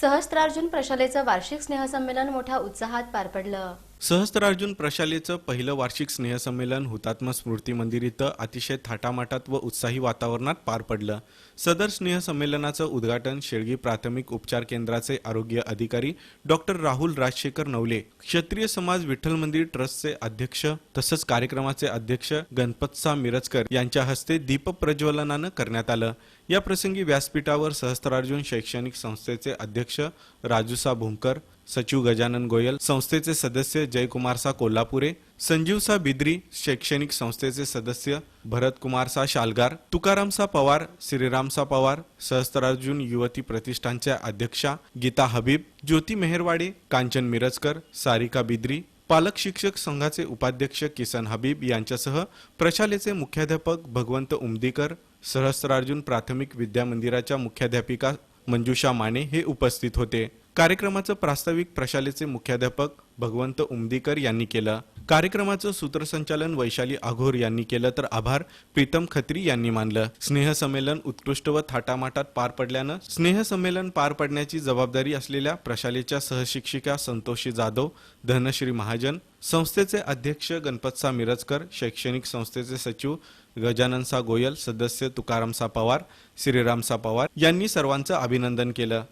सहस्त्रार्जुन प्रशालेचं वार्षिक स्नेहसंमेलन मोठ्या उत्साहात पार पडलं. सहस्त्रार्जुन प्रशालेचं पहिलं वार्षिक स्नेहसंमेलन हुतात्मा स्मृती मंदिर इथं अतिशय थाटामाटात व उत्साही वातावरणात पार पडलं. सदर स्नेहसंमेलनाचं उद्घाटन शेळगी प्राथमिक उपचार केंद्राचे आरोग्य अधिकारी डॉक्टर राहुल राजशेखर नवले क्षत्रिय समाज विठ्ठल मंदिर ट्रस्टचे अध्यक्ष तसंच कार्यक्रमाचे अध्यक्ष गणपतसा मिरजकर यांच्या हस्ते दीपप्रज्वलनानं करण्यात आलं. या प्रसंगी व्यासपीठावर सहस्त्रार्जुन शैक्षणिक संस्थेचे अध्यक्ष राजूसा भूमकर सचिव गजानन गोयल संस्थेचे सदस्य जयकुमारसा कोल्हापुरे संजीवसा बिद्री शैक्षणिक संस्थेचे सदस्य भरतकुमारसा शालगार तुकारामसा पवार श्रीरामसा पवार सहस्त्रार्जुन युवती प्रतिष्ठानच्या अध्यक्षा गीता हबीब ज्योती मेहरवाडे कांचन मिरजकर सारिका बिद्री पालक शिक्षक संघाचे उपाध्यक्ष किसन हबीब यांच्यासह प्रशालेचे मुख्याध्यापक भगवंत उमदीकर सहस्त्रार्जुन प्राथमिक विद्या मंदिराच्या मुख्याध्यापिका मंजुषा माने हे उपस्थित होते. कार्यक्रमाचं प्रास्ताविक प्रशालेचे मुख्याध्यापक भगवंत उमदीकर यांनी केलं. कार्यक्रमाचं सूत्रसंचालन वैशाली आघोर यांनी केलं तर आभार प्रीतम खत्री यांनी मानलं. स्नेहसंमेलन उत्कृष्ट व थाटामाटात पार पडल्यानं स्नेहसंमेलन पार पडण्याची जबाबदारी असलेल्या प्रशालेच्या सहशिक्षिका संतोषी जाधव धनश्री महाजन संस्थेचे अध्यक्ष गणपतसा मिरजकर शैक्षणिक संस्थेचे सचिव गजाननसा गोयल सदस्य तुकारामसा पवार श्रीरामसा पवार यांनी सर्वांचं अभिनंदन केलं.